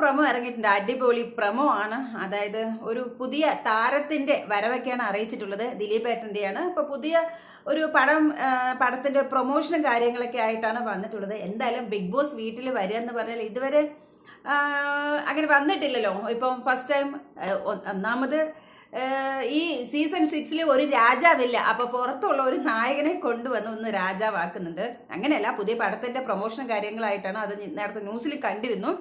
Promo ഇറങ്ങിയിട്ടുണ്ട്. അടിപൊളി promo ആണ്. അതായത് ഒരു പുതിയ താരത്തിന്റെ വരവൊക്കെയാണ് അറിയിച്ചിട്ടുള്ളത് ദിലീപ് ഏട്ടന്റെയാണ് അപ്പൊ പുതിയ ഒരു പടം പടത്തിന്റെ പ്രൊമോഷനും കാര്യങ്ങളൊക്കെ ആയിട്ടാണ് വന്നിട്ടുള്ളത്. എന്തായാലും ബിഗ് ബോസ് വീട്ടിൽ വരിക എന്ന് പറഞ്ഞാൽ ഇതുവരെ അങ്ങനെ വന്നിട്ടില്ലല്ലോ. ഇപ്പം ഫസ്റ്റ് ടൈം ഒന്നാമത് ഈ സീസൺ സിക്സിൽ ഒരു രാജാവില്ല. അപ്പോൾ പുറത്തുള്ള ഒരു നായകനെ കൊണ്ടുവന്ന് ഒന്ന് രാജാവാക്കുന്നുണ്ട്. അങ്ങനെയല്ല പുതിയ പടത്തിന്റെ പ്രൊമോഷനും കാര്യങ്ങളായിട്ടാണ് അത് നേരത്തെ ന്യൂസിൽ കണ്ടിരുന്നു.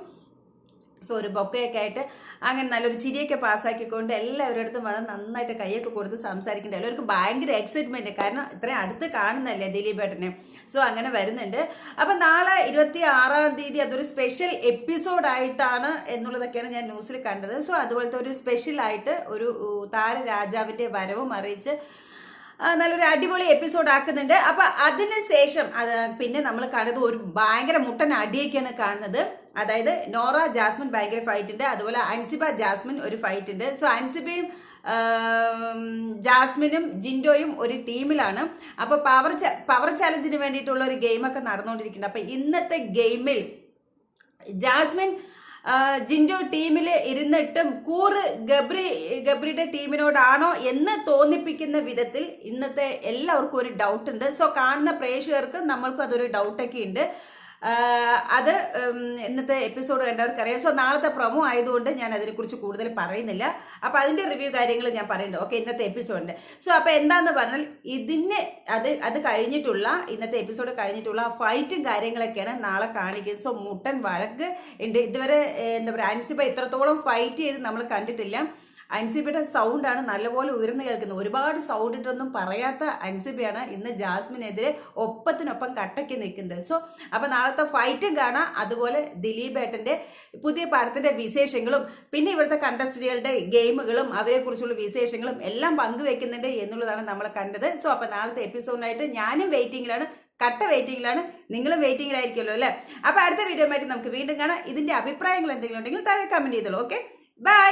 സോ ഒരു ബൊക്കയൊക്കെ ആയിട്ട് അങ്ങനെ നല്ലൊരു ചിരിയൊക്കെ പാസ്സാക്കിക്കൊണ്ട് എല്ലാവരുടെ അടുത്തും വന്ന് നന്നായിട്ട് കൈയൊക്കെ കൊടുത്ത് സംസാരിക്കേണ്ട എല്ലാവർക്കും ഭയങ്കര എക്സൈറ്റ്മെന്റ് കാരണം ഇത്രയും അടുത്ത് കാണുന്നല്ലേ ദിലീപ് ഏട്ടനെ സോ അങ്ങനെ വരുന്നുണ്ട്. അപ്പൊ നാളെ ഇരുപത്തി ആറാം തീയതി അതൊരു സ്പെഷ്യൽ എപ്പിസോഡായിട്ടാണ് എന്നുള്ളതൊക്കെയാണ് ഞാൻ ന്യൂസിൽ കണ്ടത്. സോ അതുപോലത്തെ ഒരു സ്പെഷ്യൽ ആയിട്ട് ഒരു താരരാജാവിന്റെ വരവും അറിയിച്ച് നല്ലൊരു അടിപൊളി എപ്പിസോഡ് ആക്കുന്നുണ്ട്. അപ്പൊ അതിന് ശേഷം അത് പിന്നെ നമ്മൾ കാണുന്നത് ഒരു ഭയങ്കര മുട്ടൻ അടിയൊക്കെയാണ് കാണുന്നത്. അതായത് നോറ ജാസ്മിൻ ഭയങ്കര ഫൈറ്റ് ഉണ്ട്. അതുപോലെ അൻസിബ ജാസ്മിൻ ഒരു ഫൈറ്റ് ഉണ്ട്. സോ അൻസിബയും ജാസ്മിനും ജിൻഡോയും ഒരു ടീമിലാണ് അപ്പോൾ പവർ പവർ ചലഞ്ചിന് വേണ്ടിയിട്ടുള്ള ഒരു ഗെയിമൊക്കെ നടന്നുകൊണ്ടിരിക്കുന്നുണ്ട്. അപ്പോൾ ഇന്നത്തെ ഗെയിമിൽ ജാസ്മിൻ ജിൻഡോ ടീമിൽ ഇരുന്നിട്ടും കൂറ് ഗബ്രി ഗബ്രിയുടെ ടീമിനോടാണോ എന്ന് തോന്നിപ്പിക്കുന്ന വിധത്തിൽ ഇന്നത്തെ എല്ലാവർക്കും ഒരു ഡൗട്ട് ഉണ്ട്. സോ കാണുന്ന പ്രേക്ഷകർക്കും നമ്മൾക്കും അതൊരു ഡൗട്ടൊക്കെ ഉണ്ട്. അത് ഇന്നത്തെ എപ്പിസോഡ് കണ്ടവർക്കറിയാം. സോ നാളത്തെ പ്രൊമോ ആയതുകൊണ്ട് ഞാൻ അതിനെക്കുറിച്ച് കൂടുതൽ പറയുന്നില്ല. അപ്പോൾ അതിന്റെ റിവ്യൂ കാര്യങ്ങൾ ഞാൻ പറയുന്നുണ്ട്. ഓക്കെ ഇന്നത്തെ എപ്പിസോഡിന്റെ സോ അപ്പോൾ എന്താന്ന് പറഞ്ഞാൽ ഇതിന് അത് അത് കഴിഞ്ഞിട്ടുള്ള ഇന്നത്തെ എപ്പിസോഡ് കഴിഞ്ഞിട്ടുള്ള ഫൈറ്റും കാര്യങ്ങളൊക്കെയാണ് നാളെ കാണിക്കുന്നത്. സോ മുട്ടൻ വഴക്ക് ഉണ്ട്. ഇതുവരെ എന്താ പറയുക അൻസിബ ഇത്രത്തോളം ഫൈറ്റ് ചെയ്ത് നമ്മൾ കണ്ടിട്ടില്ല. അൻസിബയുടെ സൗണ്ടാണ് നല്ലപോലെ ഉയർന്നു കേൾക്കുന്നത്. ഒരുപാട് സൗണ്ട് ഇട്ടൊന്നും പറയാത്ത അൻസിബയാണ് ഇന്ന് ജാസ്മിനെതിരെ ഒപ്പത്തിനൊപ്പം കട്ടയ്ക്ക് നിൽക്കുന്നത്. സോ അപ്പം നാളത്തെ ഫൈറ്റും കാണാം. അതുപോലെ ദിലീപ് ഏട്ടന്റെ പുതിയ പടത്തിന്റെ വിശേഷങ്ങളും പിന്നെ ഇവിടുത്തെ കണ്ടസ്റ്റന്റുകളുടെ ഗെയിമുകളും അവരെക്കുറിച്ചുള്ള വിശേഷങ്ങളും എല്ലാം പങ്കുവെക്കുന്നുണ്ട് എന്നുള്ളതാണ് നമ്മൾ കണ്ടത്. സോ അപ്പം നാളത്തെ എപ്പിസോഡിനായിട്ട് ഞാനും വെയിറ്റിംഗിലാണ് കട്ട വെയിറ്റിംഗിലാണ് നിങ്ങളും വെയിറ്റിംഗിലായിരിക്കുമല്ലോ അല്ലേ? അപ്പോൾ അടുത്ത വീഡിയോ ആയിട്ട് നമുക്ക് വീണ്ടും കാണാം. ഇതിന്റെ അഭിപ്രായങ്ങൾ എന്തെങ്കിലും ഉണ്ടെങ്കിൽ താഴെ കമന്റ് ചെയ്തോളൂ ഓക്കെ ബൈ